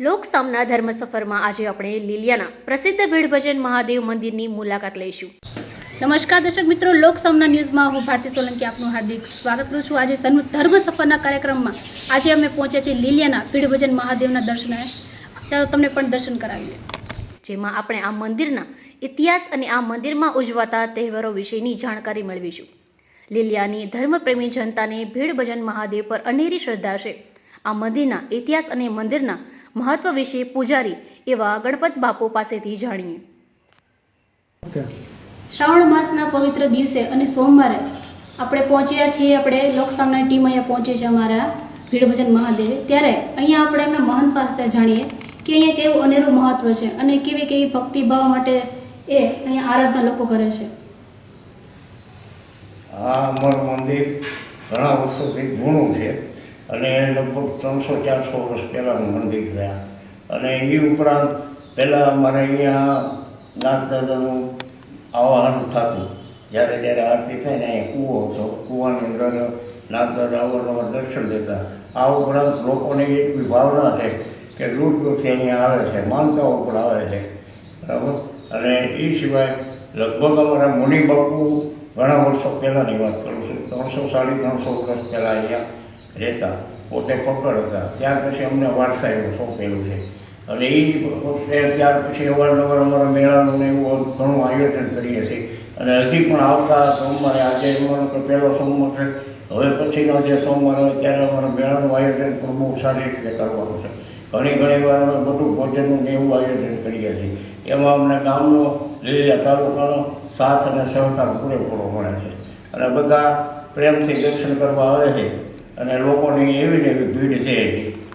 લોક સામના ધર્મ સફરમાં આજે આપણે લીલિયાના પ્રસિદ્ધ ભીડભજન મહાદેવ મંદિરની મુલાકાત લઈશું. નમસ્કાર દર્શક મિત્રો લોકસામના ન્યૂઝમાં હું ભારતી સોલંકી આપનું હાર્દિક સ્વાગત કરું છું. આજે સન્મ- ધર્મ સફરના કાર્યક્રમમાં આજે અમે પહોંચ્યા છીએ લીલિયાના ભીડભજન મહાદેવના દર્શને. ચાલો તમને પણ દર્શન કરાવીએ. જેમાં આપણે આ મંદિરના ઇતિહાસ અને આ મંદિરમાં ઉજવાતા તહેવારો વિશેની જાણકારી મેળવીશું. લીલિયાની ધર્મપ્રેમી જનતાને ભીડભજન મહાદેવ પર અનેરી શ્રદ્ધા છે. આ મંદિરના ઇતિહાસ અને મંદિરના મહત્વ વિશે પૂજારી એવા ગણપત બાપુ પાસેથી જાણીએ. શ્રાવણ માસના પવિત્ર દિવસે અને સોમવારે આપણે પહોંચ્યા છીએ આપણે લોકસામના ટીમ અહીંયા પહોંચી છે અમારા ભીડભજન મહાદેવ. ત્યારે અહીંયા આપણે એમના મહંત પાસે જાણીએ કે અહીંયા કેવું અનેરું મહત્વ છે અને કેવી કેવી ભક્તિભાવ માટે એ અહીંયા આરાધના લોકો કરે છે. આ અમારું મંદિર ઘણા વર્ષોથી જૂનું છે. અને લગભગ ત્રણસો, ચારસો વર્ષ પહેલાંનું મંદિર છે અને એ ઉપરાંત પહેલાં અમારે અહીંયા નાગદાદાનું આવાહન થતું. જ્યારે જ્યારે આરતી થાય ને અહીંયા કૂવો હતો, કૂવાની અંદર નાગદાદા અવારનવાર દર્શન દેતા. આ ઉપરાંત લોકોની એવી ભાવના છે કે દૂર દૂરથી અહીંયા આવે છે, માનતાઓ પણ આવે છે. બરાબર? અને એ સિવાય લગભગ અમારા મુનિ બાપુ ઘણા વર્ષો પહેલાંની વાત કરું છું, ત્રણસો, સાડી ત્રણસો વર્ષ પહેલાં અહીંયા રહેતા, પોતે પકડ હતા. ત્યાર પછી અમને વારસા એવું સોંપેલું છે. અને એ વખતે ત્યાર પછી અવારનવાર અમારા મેળાનું એવું ઘણું આયોજન કરીએ છીએ. અને હજી પણ આવતા સોમવારે, આજે અમારો પહેલો સોમવાર છે. હવે પછીનો જે સોમવાર આવે ત્યારે અમારા મેળાનું આયોજન પણ બહુ સારી રીતે કરવાનું છે. ઘણી ઘણી વાર અમે બધું ભોજનનું એવું આયોજન કરીએ છીએ. એમાં અમને ગામનો, લીલિયા તાલુકાનો સાથ અને સહકાર પૂરેપૂરો મળે છે. અને બધા પ્રેમથી દર્શન કરવા આવે છે. અને લોકોની એવી ને એવી ભીડ છે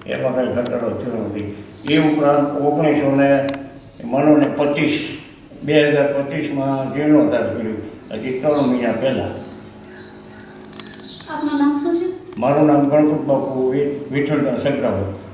એમાં કંઈ ઘટાડો થયો નથી. એ ઉપરાંત ઓગણીસો ને મનો ને પચીસ બે હજાર પચીસમાં જીર્ણોદ્ધાર કર્યું. હજી ત્રણ મહિના પહેલાં. મારું નામ ગણપત બાપુ વિઠ્ઠલદાસ સંગ્રાવત